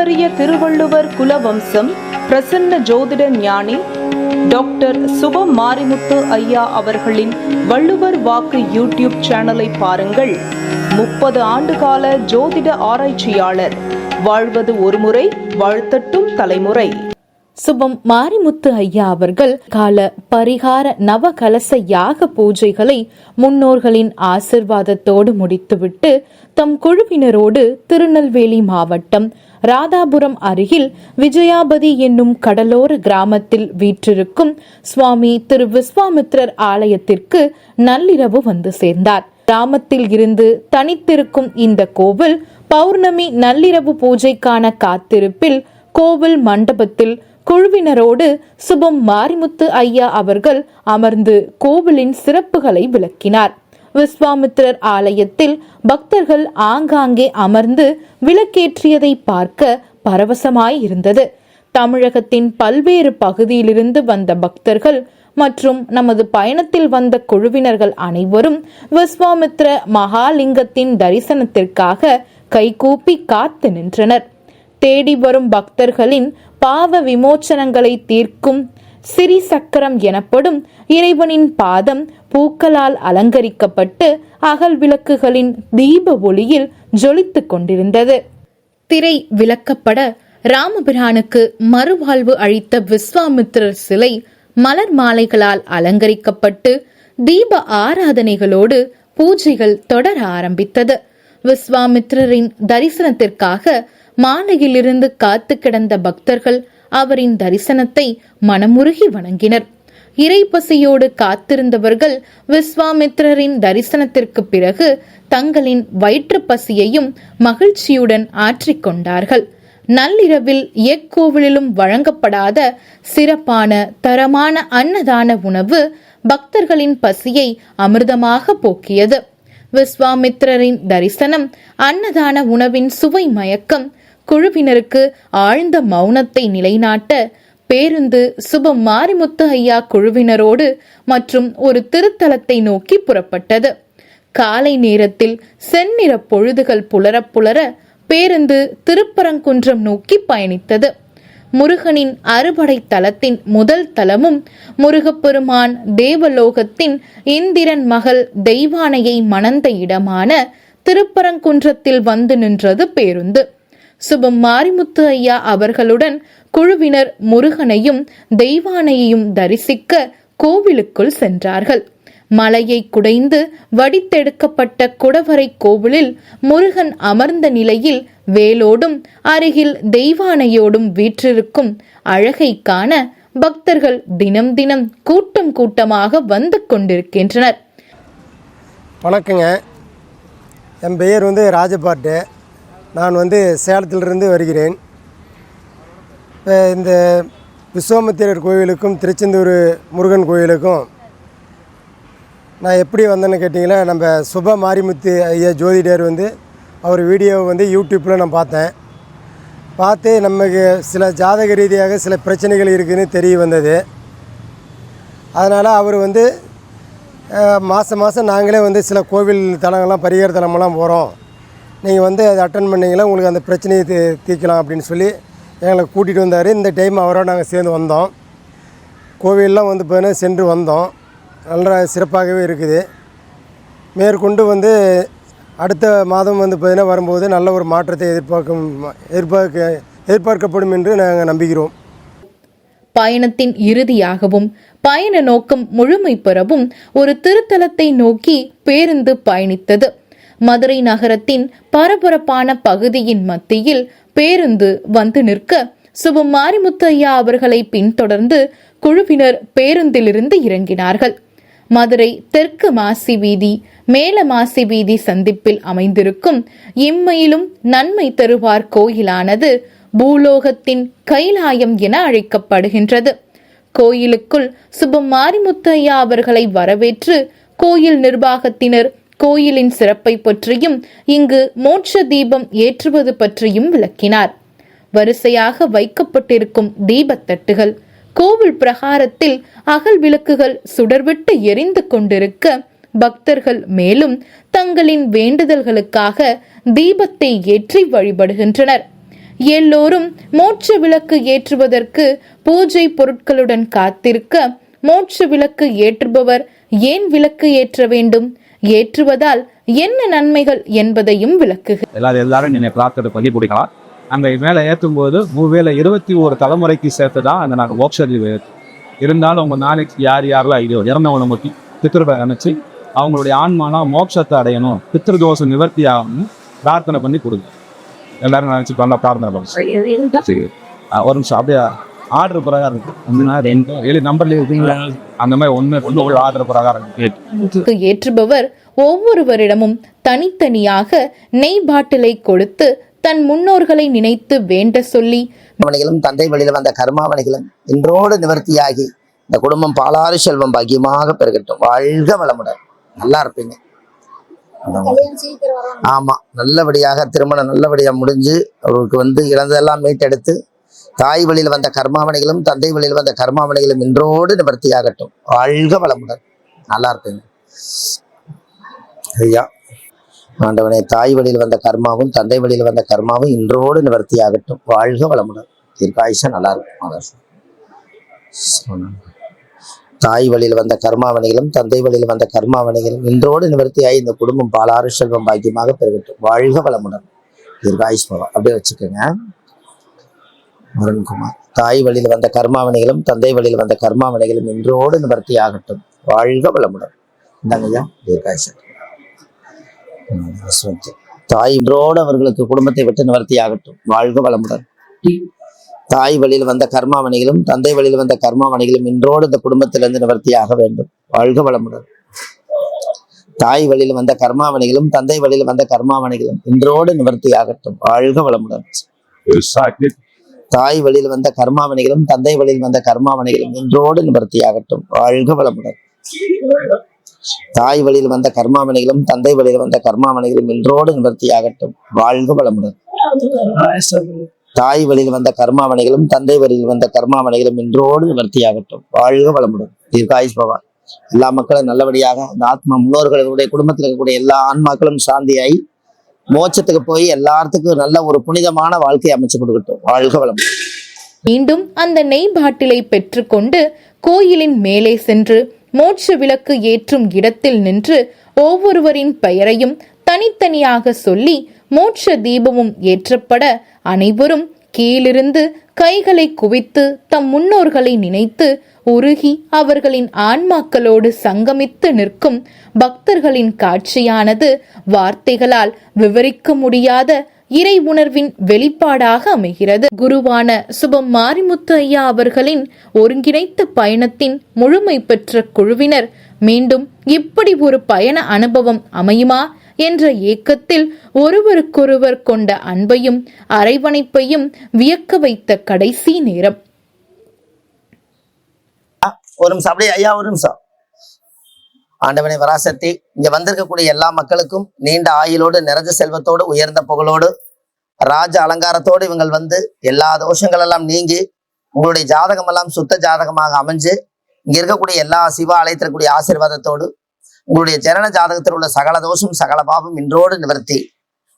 பாரம்பரிய திருவள்ளுவர் குலவம்சம் பிரசன்ன ஜோதிட ஞானி டாக்டர் சுப மாரிமுத்து ஐயா அவர்களின் வள்ளுவர் வாக்கு யூடியூப் சேனலை பாருங்கள். முப்பது ஆண்டுகால ஜோதிட ஆராய்ச்சியாளர். வாழ்வது ஒருமுறை வாழ்த்தட்டும் தலைமுறை. சுபம் மாரிமுத்து ஐயா அவர்கள் கால பரிகார நவகலச யாக பூஜைகளை முன்னோர்களின் ஆசிர்வாதத்தோடு முடித்துவிட்டு தம் குழுவினரோடு திருநெல்வேலி மாவட்டம் ராதாபுரம் அருகில் விஜயாபதி என்னும் கடலோர கிராமத்தில் வீற்றிருக்கும் சுவாமி திரு விஸ்வாமித்ரர் ஆலயத்திற்கு நள்ளிரவு வந்து சேர்ந்தார். கிராமத்தில் இருந்து தனித்திருக்கும் இந்த கோவில் பௌர்ணமி நள்ளிரவு பூஜைக்கான காத்திருப்பில் கோவில் மண்டபத்தில் குழுவினரோடு சுபம் மாரிமுத்து ஐயா அவர்கள் அமர்ந்து கோவிலின் சிறப்புகளை விளக்கினார். விஸ்வாமித்திரர் ஆலயத்தில் பக்தர்கள் ஆங்காங்கே அமர்ந்து விளக்கேற்றியதை பார்க்க பரவசமாய் இருந்தது. தமிழகத்தின் பல்வேறு பகுதியிலிருந்து வந்த பக்தர்கள் மற்றும் நமது பயணத்தில் வந்த குழுவினர்கள் அனைவரும் விஸ்வாமித்ர மகாலிங்கத்தின் தரிசனத்திற்காக கைகூப்பி காத்து நின்றனர். தேடி வரும் பக்தர்களின் பாவ விமோச்சனங்களை தீர்க்கும் சிறி சக்கரம் எனப்படும் இறைவனின் பாதம் பூக்களால் அலங்கரிக்கப்பட்டு அகல் விளக்குகளின் தீப ஒளியில் ஜொலித்துக் கொண்டிருந்தது. திரை விளக்கப்பட ராமபிரானுக்கு மறுவாழ்வு அளித்த விஸ்வாமித்திரர் சிலை மலர் மாலைகளால் அலங்கரிக்கப்பட்டு தீப ஆராதனைகளோடு பூஜைகள் தொடர ஆரம்பித்தது. விஸ்வாமித்திரரின் தரிசனத்திற்காக மாலையிலிருந்து காத்து கிடந்த பக்தர்கள் அவரின் தரிசனத்தை மனமுருகி வணங்கினர். இறைப்பசியோடு காத்திருந்தவர்கள் விஸ்வாமித்ரரின் தரிசனத்திற்கு பிறகு தங்களின் வயிற்று பசியையும் மகிழ்ச்சியுடன் ஆற்றிக்கொண்டார்கள் நள்ளிரவில் எக்கோவிலிலும் வழங்கப்படாத சிறப்பான தரமான அன்னதான உணவு பக்தர்களின் பசியை அமிர்தமாக போக்கியது. விஸ்வாமித்ரரின் தரிசனம் அன்னதான உணவின் சுவை மயக்கம் குழுவினருக்கு ஆழ்ந்த மௌனத்தை நிலைநாட்ட பேருந்து சுபம் மாரிமுத்து ஐயா குழுவினரோடு மற்றும் ஒரு திருத்தலத்தை நோக்கி புறப்பட்டது. காலை நேரத்தில் செந்நிற பொழுதுகள் புலரப் புலர பேருந்து திருப்பரங்குன்றம் நோக்கி பயணித்தது. முருகனின் அறுபடை தலத்தின் முதல் தலமும் முருகப்பெருமான் தேவலோகத்தின் இந்திரன் மகள் தெய்வானையை மணந்த இடமான திருப்பரங்குன்றத்தில் வந்து நின்றது பேருந்து. சுபம் மாரிமுத்து ஐயா அவர்களுடன் குழுவினர் முருகனையும் தெய்வானையையும் தரிசிக்க கோவிலுக்குள் சென்றார்கள். மலையை குடைந்து வடித்தெடுக்கப்பட்ட குடவரை கோவிலில் முருகன் அமர்ந்த நிலையில் வேலோடும் அருகில் தெய்வானையோடும் வீற்றிருக்கும் அழகை காண பக்தர்கள் தினம் தினம் கூட்டம் கூட்டமாக வந்து கொண்டிருக்கின்றனர். வணக்கங்க. என் பெயர் வந்து ராஜபாட்டு. நான் வந்து சேலத்திலிருந்து வருகிறேன். இப்போ இந்த விஸ்வாமித்திரர் கோவிலுக்கும் திருச்செந்தூர் முருகன் கோவிலுக்கும் நான் எப்படி வந்தேன்னு கேட்டிங்கன்னா நம்ம சுப மாரிமுத்து ஐயா ஜோதிடர் வந்து அவர் வீடியோவை வந்து யூடியூப்பில் நான் பார்த்தேன். பார்த்து நமக்கு சில ஜாதக ரீதியாக சில பிரச்சனைகள் இருக்குதுன்னு தெரிய வந்தது. அதனால் அவர் வந்து மாதம் மாதம் நாங்களே வந்து சில கோவில் தலங்கள்லாம் பரிகார தலமெல்லாம் போகிறோம் நீங்கள் வந்து அதை அட்டன் பண்ணிங்களா உங்களுக்கு அந்த பிரச்சனையை தீ தீர்க்கலாம் அப்படின்னு சொல்லி எங்களை கூட்டிகிட்டு வந்தார். இந்த டைம் அவரோட நாங்கள் சேர்ந்து வந்தோம். கோவிலெலாம் வந்து பார்த்தீங்கன்னா சென்று வந்தோம். நல்ல சிறப்பாகவே இருக்குது. மேற்கொண்டு வந்து அடுத்த மாதம் வந்து பார்த்தீங்கன்னா வரும்போது நல்ல ஒரு மாற்றத்தை எதிர்பார்க்கும் எதிர்பார்க்க எதிர்பார்க்கப்படும் என்று நாங்கள் நம்புகிறோம். பயணத்தின் இறுதியாகவும் பயண நோக்கம் முழுமை பெறவும் ஒரு திருத்தலத்தை நோக்கி பேருந்து பயணித்தது. மதுரை நகரத்தின் பரபரப்பான பகுதியின் மத்தியில் பேருந்து வந்து நிற்க சுபம் மாரிமுத்தய்யா அவர்களை பின்தொடர்ந்து குழுவினர் பேருந்திலிருந்து இறங்கினார்கள். மதுரை தெற்கு மாசி வீதி மேல மாசி வீதி சந்திப்பில் அமைந்திருக்கும் இம்மையிலும் நன்மை தருவார் கோயிலானது பூலோகத்தின் கைலாயம் என அழைக்கப்படுகின்றது. கோயிலுக்குள் சுபம் மாரிமுத்து அவர்களை வரவேற்று கோயில் நிர்வாகத்தினர் கோயிலின் சிறப்பை பற்றியும் இங்கு மோட்ச தீபம் ஏற்றுவது பற்றியும் விளக்கினார். வரிசையாக வைக்கப்பட்டிருக்கும் தீபத்தட்டுகள் கோவில் பிரகாரத்தில் அகல் விளக்குகள் சுடர்விட்டு எரிந்து கொண்டிருக்க பக்தர்கள் மேலும் தங்களின் வேண்டுதல்களுக்காக தீபத்தை ஏற்றி வழிபடுகின்றனர். எல்லோரும் மோட்ச விளக்கு ஏற்றுவதற்கு பூஜை பொருட்களுடன் காத்திருக்க மோட்ச விளக்கு ஏற்றுபவர் ஏன் விளக்கு ஏற்ற வேண்டும்? ஏற்றுவதால் என்ன நன்மைகள் என்பதையும் விளக்குக. எல்லாரும் எல்லாரும் என்னை பிரார்த்தனை பண்ணி பிடிக்கலாம் அங்கே மேலே ஏற்றும் போது மூவேல இருபத்தி ஒரு தலைமுறைக்கு சேர்த்து தான் அந்த நாங்கள் மோட்சரிவு இருந்தாலும் உங்கள் நாளைக்கு யார் யாரெல்லாம் ஐயோ இறந்தவனை முட்டி பித்திருப்பை நினச்சி அவங்களுடைய ஆன்மானா மோட்சத்தை அடையணும். பித்திருதோஷ நிவர்த்தி ஆகணும் பிரார்த்தனை பண்ணி கொடுங்க. எல்லாரும் நினச்சி பண்ண பிரார்த்தனை பண்ணுங்க. சரி. ஆ, ஒரு நிமிஷம் அப்படியே ஆர்டர் பிரகாரம் இருக்கு. ஒன்றுனா ரெண்டு ஏழு நம்பர்லேயே இருக்கீங்களா? அந்த மாதிரி ஒன்று ஒன்று ஒரு ஆர்டர் பிரகாரம் ஏற்றுபவர் ஒவ்வொருவரிடமும் தனித்தனியாக நெய் பாட்டிலை கொடுத்து தன் முன்னோர்களை நினைத்து வேண்ட சொல்லி கர்மாவணிகளும் தந்தை வழியில் வந்த கர்மாவணிகளும் இன்றோடு நிவர்த்தியாகி இந்த குடும்பம் பாலாறு செல்வம் பாக்கியமாக பெருகட்டும். வாழ்க வளமுடன். நல்லா இருப்பீங்க. ஆமா நல்லபடியாக திருமணம் நல்லபடியாக முடிஞ்சு அவருக்கு வந்து இழந்ததெல்லாம் மீட்டெடுத்து தாய் வழியில் வந்த கர்மாவணிகளும் தந்தை வழியில் வந்த கர்மாவணிகளும் இன்றோடு நிவர்த்தியாகட்டும். வாழ்க வளமுடன். நல்லா இருப்பீங்க ஐயா ஆண்டவனே தாய் வழியில் வந்த கர்மாவும் தந்தை வழியில் வந்த கர்மாவும் இன்றோடு நிவர்த்தியாகட்டும். வாழ்க வளமுடன். தீர்க்காயுஷா நல்லா இருக்கும் தாய் வழியில் வந்த கர்மாவணிகளும் தந்தை வழியில் வந்த கர்மாவணிகளும் இன்றோடு நிவர்த்தியாகி இந்த குடும்பம் பாலாறு செல்வம் பாக்கியமாக பெருகட்டும். வாழ்க வளமுடன். தீர்காயுஷ் அப்படியே வச்சுக்கோங்க. முருகன்குமார். தாய் வழியில் வந்த கர்மாவணிகளும் தந்தை வழியில் வந்த கர்மாவணிகளும் இன்றோடு நிவர்த்தி ஆகட்டும் வாழ்க வளமுடன். இந்தாங்க ஐயா தாய் இன்றோடு அவர்களுக்கு குடும்பத்தை விட்டு நிவர்த்தி ஆகட்டும் வாழ்க வளமுடன். தாய் வழியில் வந்த கர்மாவணிகளும் தந்தை வழியில் வந்த கர்மாவணிகளும் இன்றோடு இந்த குடும்பத்திலிருந்து நிவர்த்தியாக வேண்டும். வாழ்க வளமுடன். தாய் வழியில் வந்த கர்மாவணிகளும் தந்தை வழியில் வந்த கர்மாவணிகளும் இன்றோடு நிவர்த்தி ஆகட்டும் வாழ்க வளமுடன். தாய் வழியில் வந்த கர்மாவணிகளும் தந்தை வழியில் வந்த கர்மாவணிகளும் இன்றோடு நிவர்த்தியாகட்டும். வாழ்க வளமுடன். தாய் வழியில் வந்த கர்மாவணிகளும் தந்தை வழியில் வந்த கர்மாவணிகளும் இன்றோடு நிவர்த்தியாகட்டும். வாழ்க வளமுடன். தாய் வழியில் வந்த கர்மாவணிகளும் தந்தை வழியில் வந்த கர்மாவணிகளும் இன்றோடு நிவர்த்தியாகட்டும். வாழ்க வளமுடன். தீர்காயுஷ் பவான். எல்லா மக்களும் நல்லபடியாக அந்த ஆத்மா முன்னோர்களுடைய குடும்பத்தில் இருக்கக்கூடிய எல்லா ஆன்மாக்களும் சாந்தியாய் மோட்சத்துக்கு போய் எல்லாத்துக்கும் நல்ல ஒரு புனிதமான வாழ்க்கையை அமைச்சு கொடுக்கட்டும் வாழ்க வளம் மீண்டும் அந்த நெய் பாட்டிலை பெற்றுக்கொண்டு கோயிலின் மேலே சென்று மோட்ச விளக்கு ஏற்றும் இடத்தில் நின்று ஒவ்வொருவரின் பெயரையும் தனித்தனியாக சொல்லி மோட்ச தீபமும் ஏற்றப்பட அனைவரும் கீழிருந்து கைகளை குவித்து தம் முன்னோர்களை நினைத்து உருகி அவர்களின் ஆன்மாக்களோடு சங்கமித்து நிற்கும் பக்தர்களின் காட்சியானது வார்த்தைகளால் விவரிக்க முடியாத இறை உணர்வின் வெளிப்பாடாக அமைகிறது. குருவான சுபம் மாரிமுத்து ஐயா அவர்களின் ஒருங்கிணைத்த பயணத்தின் முழுமை பெற்ற குழுவினர் மீண்டும் இப்படி ஒரு பயண அனுபவம் அமையுமா என்ற ஏக்கத்தில் ஒருவருக்கொருவர் கொண்ட அன்பையும் அரைவணைப்பையும் வியக்க வைத்த கடைசி நேரம். ஒரு நிமிஷம் அப்படியே ஐயா ஒரு நிமிஷம். ஆண்டவனை வராசக்தி இங்க வந்திருக்கக்கூடிய எல்லா மக்களுக்கும் நீண்ட ஆயுளோடு நிறைஞ்ச செல்வத்தோடு உயர்ந்த புகழோடு ராஜ அலங்காரத்தோடு இவங்கள் வந்து எல்லா தோஷங்கள் எல்லாம் நீங்கி உங்களுடைய ஜாதகம் எல்லாம் சுத்த ஜாதகமாக அமைஞ்சு இங்க இருக்கக்கூடிய எல்லா சிவா அழைத்திருக்கக்கூடிய ஆசீர்வாதத்தோடு உங்களுடைய ஜனன ஜாதகத்தில் உள்ள சகல தோஷம் சகல பாவம் இன்றோடு நிவர்த்தி.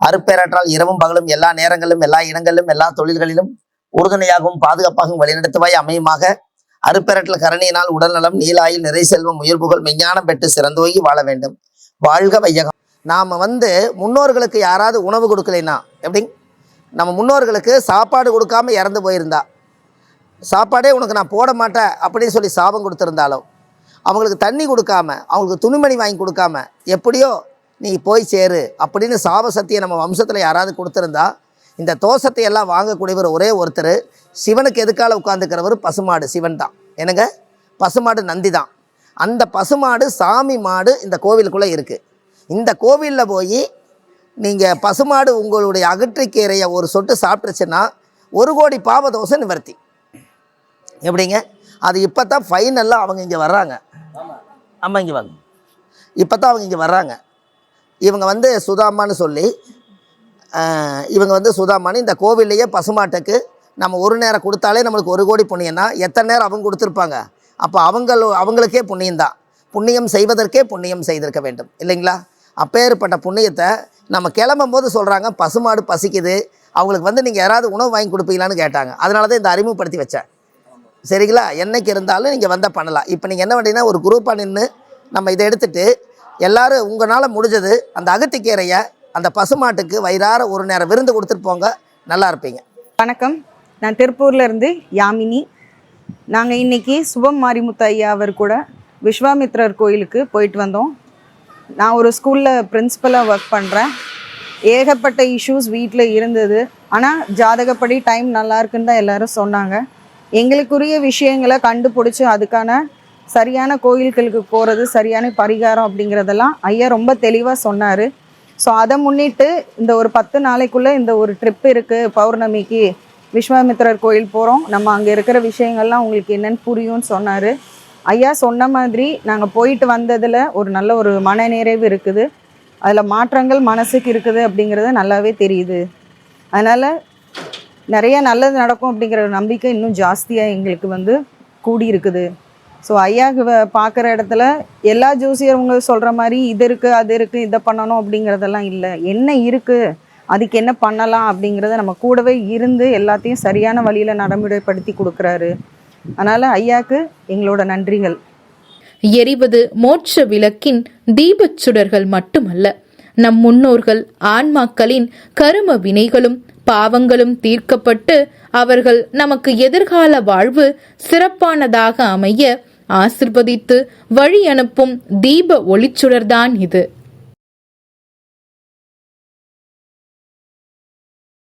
அருப்பேராற்றால் இரவும் பகலும் எல்லா நேரங்களிலும் எல்லா இடங்களிலும் எல்லா தொழில்களிலும் உறுதுணையாகவும் பாதுகாப்பாகவும் வழிநடத்துவாய் அமையுமாக. அருப்பெரட்டல் கரணியினால் உடல்நலம் நீலாயில் நிறை செல்வம் உயிர் புகழ் மெஞ்ஞானம் பெற்று சிறந்தோங்கி வாழ வேண்டும். வாழ்க வையகம். நாம் வந்து முன்னோர்களுக்கு யாராவது உணவு கொடுக்கலைன்னா எப்படி? நம்ம முன்னோர்களுக்கு சாப்பாடு கொடுக்காம இறந்து போயிருந்தா சாப்பாடே உனக்கு நான் போட மாட்டேன் அப்படின்னு சொல்லி சாபம் கொடுத்துருந்தாலும் அவங்களுக்கு தண்ணி கொடுக்காம அவங்களுக்கு துணிமணி வாங்கி கொடுக்காம எப்படியோ நீ போய் சேரு அப்படின்னு சாப சக்தியை நம்ம வம்சத்தில் யாராவது கொடுத்துருந்தா இந்த தோஷத்தை எல்லாம் வாங்கக்கூடியவர் ஒரே ஒருத்தர். சிவனுக்கு எதுக்கால உட்காந்துக்கிறவர் பசுமாடு சிவன் தான். என்னங்க? பசுமாடு நந்தி தான். அந்த பசுமாடு சாமி மாடு இந்த கோவிலுக்குள்ளே இருக்குது இந்த கோவிலில் போய் நீங்கள் பசுமாடு உங்களுடைய அகற்றிக்கீரையை ஒரு சொட்டு சாப்பிட்டுச்சுன்னா ஒரு கோடி பாவ பாவதோஷம் நிவர்த்தி. எப்படிங்க? அது இப்போ தான் ஃபைனலாக அவங்க இங்கே வர்றாங்க. ஆமாம் இங்கே வாங்க. இப்போ தான் அவங்க இங்கே வர்றாங்க. இவங்க வந்து சுதாமான்னு சொல்லி இவங்க வந்து சுதாமணி இந்த கோவில்லையே பசுமாட்டுக்கு நம்ம ஒரு நேரம் கொடுத்தாலே நம்மளுக்கு ஒரு கோடி புண்ணியம்னா எத்தனை நேரம் அவங்க கொடுத்துருப்பாங்க? அப்போ அவங்களோ அவங்களுக்கே புண்ணியம்தான் புண்ணியம் செய்வதற்கே புண்ணியம் செய்திருக்க வேண்டும். இல்லைங்களா? அப்பேற்பட்ட புண்ணியத்தை நம்ம கிளம்பும் போது சொல்கிறாங்க பசுமாடு பசிக்குது. அவங்களுக்கு வந்து நீங்கள் யாராவது உணவு வாங்கி கொடுப்பீங்களான்னு கேட்டாங்க. அதனால தான் இந்த அறிமுகப்படுத்தி வச்சேன். சரிங்களா? என்னைக்கு இருந்தாலும் நீங்கள் வந்தால் பண்ணலாம். இப்போ நீங்கள் என்ன பண்ணீங்கன்னா ஒரு குரூப்பாக நின்று நம்ம இதை எடுத்துட்டு எல்லாரும் உங்களால் முடிஞ்சது அந்த அகத்திக்கீரையை அந்த பசுமாட்டுக்கு வயிறார ஒரு நேரம் விருந்து கொடுத்துட்டு போங்க. நல்லா இருப்பீங்க. வணக்கம். நான் திருப்பூர்ல இருந்து யாமினி. நாங்கள் இன்னைக்கு சுபம் மாரிமுத்து ஐயா அவர் கூட விஸ்வாமித்ரர் கோயிலுக்கு போயிட்டு வந்தோம். நான் ஒரு ஸ்கூலில் பிரின்ஸிபலாக ஒர்க் பண்ணுறேன் ஏகப்பட்ட இஷ்யூஸ் வீட்டில் இருந்தது. ஆனால் ஜாதகப்படி டைம் நல்லா இருக்குன்னு தான் எல்லாரும் சொன்னாங்க. எங்களுக்குரிய விஷயங்களை கண்டுபிடிச்சி அதுக்கான சரியான கோயில்களுக்கு போகிறது சரியான பரிகாரம் அப்படிங்கிறதெல்லாம் ஐயா ரொம்ப தெளிவாக சொன்னார். ஸோ அதை முன்னிட்டு இந்த ஒரு பத்து நாளைக்குள்ளே இந்த ஒரு ட்ரிப் இருக்குது பௌர்ணமிக்கு. விஸ்வாமித்திரர் கோயில் போகிறோம் நம்ம அங்கே இருக்கிற விஷயங்கள்லாம் உங்களுக்கு என்னென்னு புரியும்னு சொன்னார். ஐயா சொன்ன மாதிரி நாங்கள் போயிட்டு வந்ததில் ஒரு நல்ல ஒரு மனநிறைவு இருக்குது. அதில் மாற்றங்கள் மனசுக்கு இருக்குது அப்படிங்கிறது நல்லாவே தெரியுது. அதனால் நிறைய நல்லது நடக்கும் அப்படிங்கிற நம்பிக்கை இன்னும் ஜாஸ்தியாக எங்களுக்கு வந்து கூடி இருக்குது ஸோ ஐயாவுக்கு பார்க்குற இடத்துல எல்லா ஜோசியருங்க சொல்கிற மாதிரி இது இருக்குது அது இருக்குது இதை பண்ணணும் அப்படிங்கிறதெல்லாம் இல்லை. என்ன இருக்குது அதுக்கு என்ன பண்ணலாம் அப்படிங்கிறத நம்ம கூடவே இருந்து எல்லாத்தையும் சரியான வழியில் நடைமுறைப்படுத்தி கொடுக்குறாரு. அதனால் ஐயாவுக்கு எங்களோட நன்றிகள். எரிவது மோட்ச விளக்கின் தீபச் சுடர்கள் மட்டுமல்ல நம் முன்னோர்கள் ஆன்மாக்களின் கரும வினைகளும் பாவங்களும் தீர்க்கப்பட்டு அவர்கள் நமக்கு எதிர்கால வாழ்வு சிறப்பானதாக அமைய ஆசிர்வதித்து வழி அனுப்பும் தீப ஒளிச்சுடர்தான் இது.